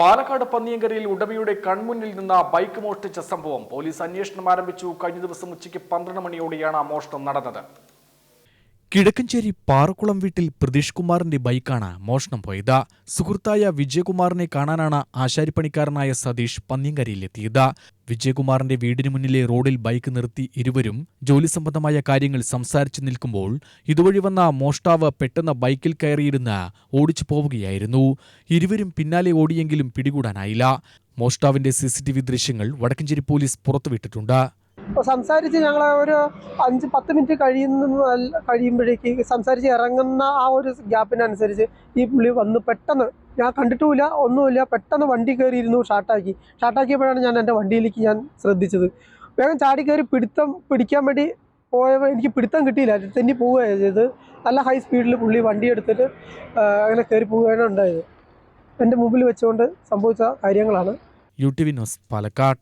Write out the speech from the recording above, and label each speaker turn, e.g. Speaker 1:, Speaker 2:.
Speaker 1: പാലക്കാട് പന്നിയങ്കരയിൽ ഉടമയുടെ കൺമുന്നിൽ നിന്ന ബൈക്ക് മോഷ്ടിച്ച സംഭവം പോലീസ് അന്വേഷണം ആരംഭിച്ചു. കഴിഞ്ഞ ദിവസം ഉച്ചയ്ക്ക് പന്ത്രണ്ട് മണിയോടെയാണ് മോഷണം നടന്നത്.
Speaker 2: കിഴക്കഞ്ചേരി പാറക്കുളം വീട്ടിൽ പ്രതീഷ് കുമാറിന്റെ ബൈക്കാണ് മോഷണം പോയത്. സുഹൃത്തായ വിജയകുമാറിനെ കാണാനാണ് ആശാരിപ്പണിക്കാരനായ സതീഷ് പന്നിയങ്കരയിലെത്തിയത്. വിജയകുമാറിന്റെ വീടിന് മുന്നിലെ റോഡിൽ ബൈക്ക് നിർത്തി ഇരുവരും ജോലി സംബന്ധമായ കാര്യങ്ങൾ സംസാരിച്ചു നിൽക്കുമ്പോൾ ഇതുവഴി വന്ന മോഷ്ടാവ് പെട്ടെന്ന് ബൈക്കിൽ കയറിയിരുന്ന് ഓടിച്ചു പോവുകയായിരുന്നു. ഇരുവരും പിന്നാലെ ഓടിയെങ്കിലും പിടികൂടാനായില്ല. മോഷ്ടാവിന്റെ സിസിടിവി ദൃശ്യങ്ങൾ വടക്കഞ്ചേരി പോലീസ് പുറത്തുവിട്ടിട്ടുണ്ട്.
Speaker 3: അപ്പോൾ സംസാരിച്ച് ഞങ്ങൾ ഒരു അഞ്ച് പത്ത് മിനിറ്റ് കഴിയുന്ന കഴിയുമ്പോഴേക്ക് സംസാരിച്ച് ഇറങ്ങുന്ന ആ ഒരു ഗ്യാപ്പിനനുസരിച്ച് ഈ പുള്ളി വന്ന് പെട്ടെന്ന് ഞാൻ കണ്ടിട്ടുമില്ല ഒന്നുമില്ല. പെട്ടെന്ന് വണ്ടി കയറിയിരുന്നു ഷാർട്ടാക്കി. ഷാർട്ടാക്കിയപ്പോഴാണ് ഞാൻ എന്റെ വണ്ടിയിലേക്ക് ഞാൻ ശ്രദ്ധിച്ചത്. വേഗം ചാടി കയറി പിടുത്തം പിടിക്കാൻ വേണ്ടി പോയപ്പോൾ എനിക്ക് പിടുത്തം കിട്ടിയില്ല. തെന്നി പോവുകയാണ് ചെയ്തത്. നല്ല ഹൈ സ്പീഡിൽ പുള്ളി വണ്ടി എടുത്തിട്ട് അങ്ങനെ കയറി പോവുകയാണ് ഉണ്ടായത്. എന്റെ മുമ്പിൽ വെച്ചുകൊണ്ട് സംഭവിച്ച കാര്യങ്ങളാണ്.
Speaker 2: U T V news Palakkad.